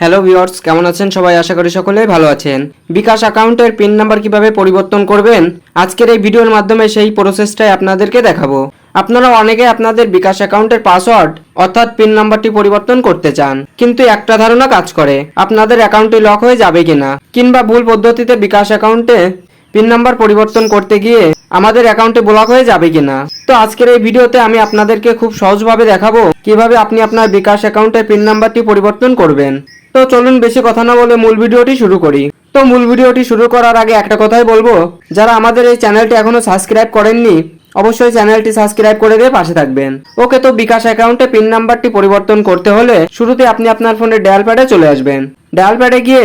Hello viewers, কেমন আছেন সবাই? আশা করি সকলেই ভালো আছেন। বিকাশ অ্যাকাউন্টের পিন নাম্বার কীভাবে পরিবর্তন করবেন? আজকের এই ভিডিওর মাধ্যমে সেই প্রসেসটাই আপনাদেরকে দেখাবো। আপনারা অনেকে আপনাদের বিকাশ অ্যাকাউন্টের পাসওয়ার্ড, অর্থাৎ পিন নাম্বারটি পরিবর্তন করতে চান, কিন্তু একটা ধারণা কাজ করে, আপনাদের অ্যাকাউন্টটি লক হয়ে যাবে কিনা, কিংবা ভুল পদ্ধতিতে বিকাশ অ্যাকাউন্টে পিন নাম্বার পরিবর্তন করতে গিয়ে আমাদের অ্যাকাউন্টে ব্লক হয়ে যাবে কিনা। তো আজকের এই ভিডিওতে আমি আপনাদেরকে খুব সহজভাবে দেখাবো কীভাবে আপনি আপনার বিকাশ অ্যাকাউন্টের পিন নাম্বারটি পরিবর্তন করবেন। তো চলুন বেশি কথা না বলে মূল ভিডিওটি শুরু করি। তো মূল ভিডিওটি শুরু করার আগে একটা কথাই বলব, যারা আমাদের এই চ্যানেলটি এখনও সাবস্ক্রাইব করেননি, অবশ্যই চ্যানেলটি সাবস্ক্রাইব করে দিয়ে পাশে থাকবেন। ওকে, তো বিকাশ অ্যাকাউন্টে পিন নাম্বারটি পরিবর্তন করতে হলে শুরুতে আপনি আপনার ফোনে ডায়াল প্যাডে চলে আসবেন। ডায়াল প্যাডে গিয়ে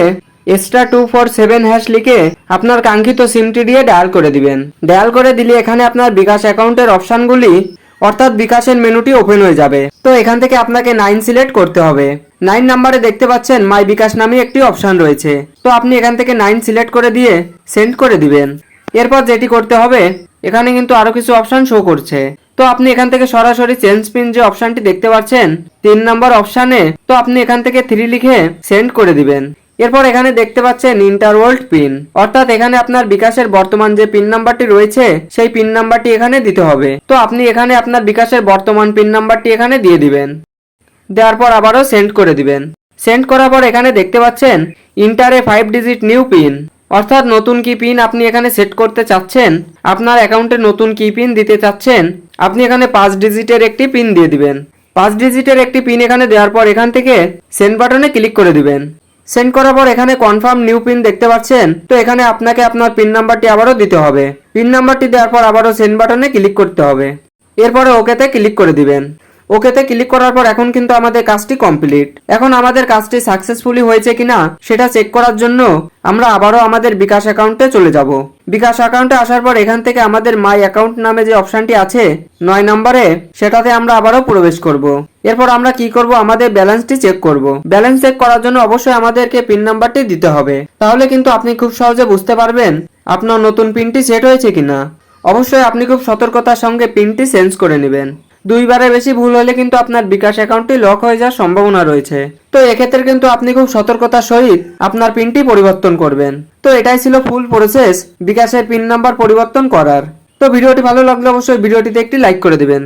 extra two four seven hash লিখে আপনার কাঙ্ক্ষিত সিমটি দিয়ে ডায়াল করে দিবেন। ডায়াল করে দিলে এখানে আপনার বিকাশ অ্যাকাউন্টের অপশানগুলি অর্থাৎ বিকাশের মেনুটি ওপেন হয়ে যাবে। তো এখান থেকে আপনাকে নাইন সিলেক্ট করতে হবে। নাইন নাম্বারে দেখতে পাচ্ছেন মাই বিকাশ নামে একটি অপশান রয়েছে। তো আপনি এখান থেকে নাইন সিলেক্ট করে দিয়ে সেন্ড করে দিবেন। এরপর যেটি করতে হবে, এখানে কিন্তু আরও কিছু অপশন শো করছে। তো আপনি এখান থেকে সরাসরি চেঞ্জ পিন যে অপশনটি দেখতে পাচ্ছেন, তিন নম্বর অপশানে তো আপনি এখান থেকে থ্রি লিখে সেন্ড করে দিবেন। এরপর এখানে দেখতে পাচ্ছেন ইন্টারওয়ার্ল্ড পিন অর্থাৎ এখানে আপনার বিকাশের বর্তমান যে পিন নাম্বারটি রয়েছে, সেই পিন নাম্বারটি এখানে দিতে হবে। তো আপনি এখানে আপনার বিকাশের বর্তমান পিন নাম্বারটি এখানে দিয়ে দিবেন। দেওয়ার পর আবারও সেন্ড করে দিবেন। সেন্ড করার পর এখানে দেখতে পাচ্ছেন ইন্টারে ফাইভ ডিজিট নিউ পিন অর্থাৎ নতুন কি পিন আপনি এখানে সেট করতে চাচ্ছেন, আপনার অ্যাকাউন্টে নতুন কি পিন দিতে চাচ্ছেন, আপনি এখানে পাঁচ ডিজিটের একটি পিন দিয়ে দিবেন। পাঁচ ডিজিটের একটি পিন এখানে দেওয়ার পর এখান থেকে সেন্ড বাটনে ক্লিক করে দিবেন। সেন্ড করার পর এখানে কনফার্ম নিউ পিন দেখতে পাচ্ছেন? তো এখানে আপনাকে আপনার পিন নাম্বারটি আবারও দিতে হবে। পিন নাম্বারটি দেওয়ার পর আবারও সেন্ড বাটনে ক্লিক করতে হবে। এরপরে ওকেতে ক্লিক করে দিবেন। ওকেতে ক্লিক করার পর এখন কিন্তু আমাদের কাজটি কমপ্লিট এখন আমাদের কাজটি সাকসেসফুলি হয়েছে কিনা, সেটা চেক করার জন্য আমরা আবারও আমাদের বিকাশ অ্যাকাউন্টে চলে যাব। বিকাশ অ্যাকাউন্টে আসার পর এখান থেকে আমাদের মাই অ্যাকাউন্ট নামে যে অপশনটি আছে, নয় নম্বরে, সেটাতে আমরা আবারও প্রবেশ করব। এরপর আমরা কি করব? আমাদের ব্যালেন্সটি চেক করব। ব্যালেন্স চেক করার জন্য অবশ্যই আমাদেরকে পিন নাম্বারটি দিতে হবে। তাহলে কিন্তু আপনি খুব সহজে বুঝতে পারবেন আপনার নতুন পিনটি সেট হয়েছে কিনা। অবশ্যই আপনি খুব সতর্কতার সঙ্গে পিনটি চেঞ্জ করে নেবেন। দুইবারের বেশি ভুল হলে কিন্তু আপনার বিকাশ অ্যাকাউন্টটি লক হয়ে যাওয়ার সম্ভাবনা রয়েছে। তো এক্ষেত্রে কিন্তু আপনি খুব সতর্কতার সহিত আপনার পিনটি পরিবর্তন করবেন। তো এটাই ছিল ফুল প্রসেস বিকাশের পিন নাম্বার পরিবর্তন করার। তো ভিডিওটি ভালো লাগলে অবশ্যই ভিডিওটিতে একটি লাইক করে দিবেন।